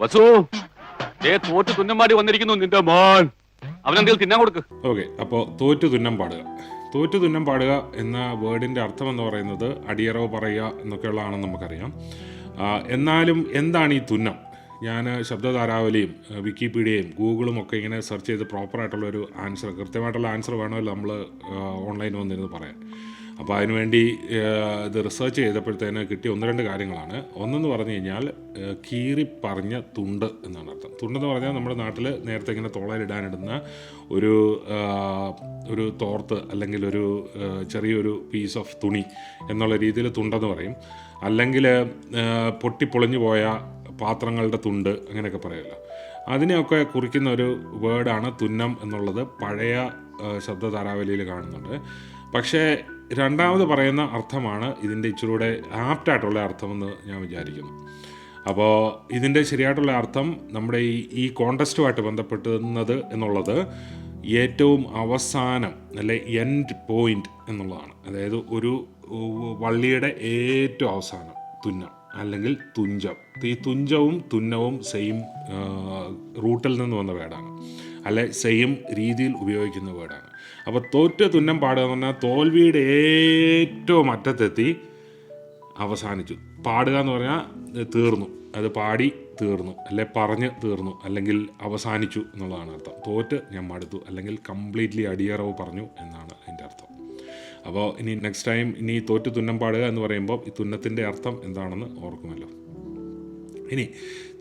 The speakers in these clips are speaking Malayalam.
വസു ഏ തോറ്റ് തുന്നമാടി വന്നിരിക്കുന്നു നിന്റെ മോൻ. അവനെന്തെങ്കിലും തിന്നാൻ കൊടുക്ക്. ഓക്കെ അപ്പോൾ തോറ്റു തുന്നം പാടുക. തോറ്റു തുന്നം പാടുക എന്ന വേർഡിന്റെ അർത്ഥം എന്ന് പറയുന്നത് അടിയറവ് പറയുക എന്നൊക്കെയുള്ളതാണെന്ന് നമുക്കറിയാം. എന്നാലും എന്താണ് ഈ തുന്നം? ഞാൻ ശബ്ദധാരാവലിയും വിക്കിപീഡിയയും ഗൂഗിളും ഒക്കെ ഇങ്ങനെ സെർച്ച് ചെയ്ത് പ്രോപ്പറായിട്ടുള്ള ഒരു ആൻസർ കൃത്യമായിട്ടുള്ള ആൻസർ വേണമല്ലോ നമ്മൾ ഓൺലൈനിൽ വന്നിരുന്ന് പറയാൻ. അപ്പോൾ അതിനുവേണ്ടി ഇത് റിസർച്ച് ചെയ്തപ്പോഴത്തേന് കിട്ടിയ ഒന്ന് രണ്ട് കാര്യങ്ങളാണ്. ഒന്നെന്ന് പറഞ്ഞു കഴിഞ്ഞാൽ കീറി പറഞ്ഞ തുണ്ട് എന്നാണ് അർത്ഥം. തുണ്ടെന്ന് പറഞ്ഞാൽ നമ്മുടെ നാട്ടിൽ നേരത്തെ ഇങ്ങനെ തോളയിലിടാനിടുന്ന ഒരു ഒരു തോർത്ത് അല്ലെങ്കിൽ ഒരു ചെറിയൊരു പീസ് ഓഫ് തുണി എന്നുള്ള രീതിയിൽ തുണ്ടെന്ന് പറയും. അല്ലെങ്കിൽ പൊട്ടി പൊളിഞ്ഞു പോയ പാത്രങ്ങളുടെ തുണ്ട് അങ്ങനെയൊക്കെ പറയുമല്ലോ അതിനെയൊക്കെ കുറിക്കുന്ന ഒരു വേർഡാണ് തുന്നം എന്നുള്ളത് പഴയ ശബ്ദ താരാവലിയിൽ കാണുന്നുണ്ട്. പക്ഷേ രണ്ടാമത് പറയുന്ന അർത്ഥമാണ് ഇതിന്റെ ഇച്ചിലൂടെ ആപ്റ്റായിട്ടുള്ള അർത്ഥമെന്ന് ഞാൻ വിചാരിക്കുന്നു. അപ്പോൾ ഇതിന്റെ ശരിയായിട്ടുള്ള അർത്ഥം നമ്മുടെ ഈ ഈ കോണ്ടസ്റ്റുമായിട്ട് ബന്ധപ്പെടുന്നത് എന്നുള്ളത് ഏറ്റവും അവസാനം അല്ലെ എൻഡ് പോയിന്റ് എന്നുള്ളതാണ്. അതായത് ഒരു വള്ളിയുടെ ഏറ്റവും അവസാനം തുന്നം അല്ലെങ്കിൽ തുഞ്ചം. ഈ തുഞ്ചവും തുന്നവും സെയിം റൂട്ടിൽ നിന്ന് വന്ന വേർഡാണ് അല്ലെ സെയിം രീതിയിൽ ഉപയോഗിക്കുന്ന വേർഡാണ്. അപ്പോൾ തോറ്റ തുന്നം പാടുക എന്ന് പറഞ്ഞാൽ തോൽവിയുടെ ഏറ്റവും അറ്റത്തെത്തി അവസാനിച്ചു. പാടുക എന്ന് പറഞ്ഞാൽ തീർന്നു. അത് പാടി തീർന്നു അല്ലെ പറഞ്ഞ് തീർന്നു അല്ലെങ്കിൽ അവസാനിച്ചു എന്നുള്ളതാണ് അർത്ഥം. തോറ്റ് ഞാൻ മടുത്തു അല്ലെങ്കിൽ കംപ്ലീറ്റ്ലി അടിയറവ് പറഞ്ഞു എന്നാണ് അതിന്റെ അർത്ഥം. അപ്പോൾ ഇനി നെക്സ്റ്റ് ടൈം ഇനി തോറ്റ് തുന്നം പാടുക എന്ന് പറയുമ്പോൾ ഈ തുന്നത്തിന്റെ അർത്ഥം എന്താണെന്ന് ഓർക്കുമല്ലോ. ഇനി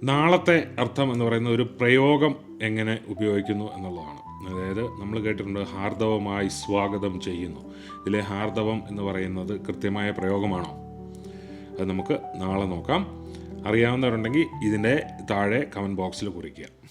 നാളത്തെ അർത്ഥം എന്ന് പറയുന്ന ഒരു പ്രയോഗം എങ്ങനെ ഉപയോഗിക്കുന്നു എന്നുള്ളതാണ്. അതായത് നമ്മൾ കേട്ടിട്ടുണ്ട് ഹാർദവമായി സ്വാഗതം ചെയ്യുന്നു. ഇതിലെ ഹാർദവം എന്ന് പറയുന്നത് കൃത്യമായ പ്രയോഗമാണോ? അത് നമുക്ക് നാളെ നോക്കാം. അറിയാവുന്നവരുണ്ടെങ്കിൽ ഇതിന്റെ താഴെ കമന്റ് ബോക്സിൽ കുറിക്കുക.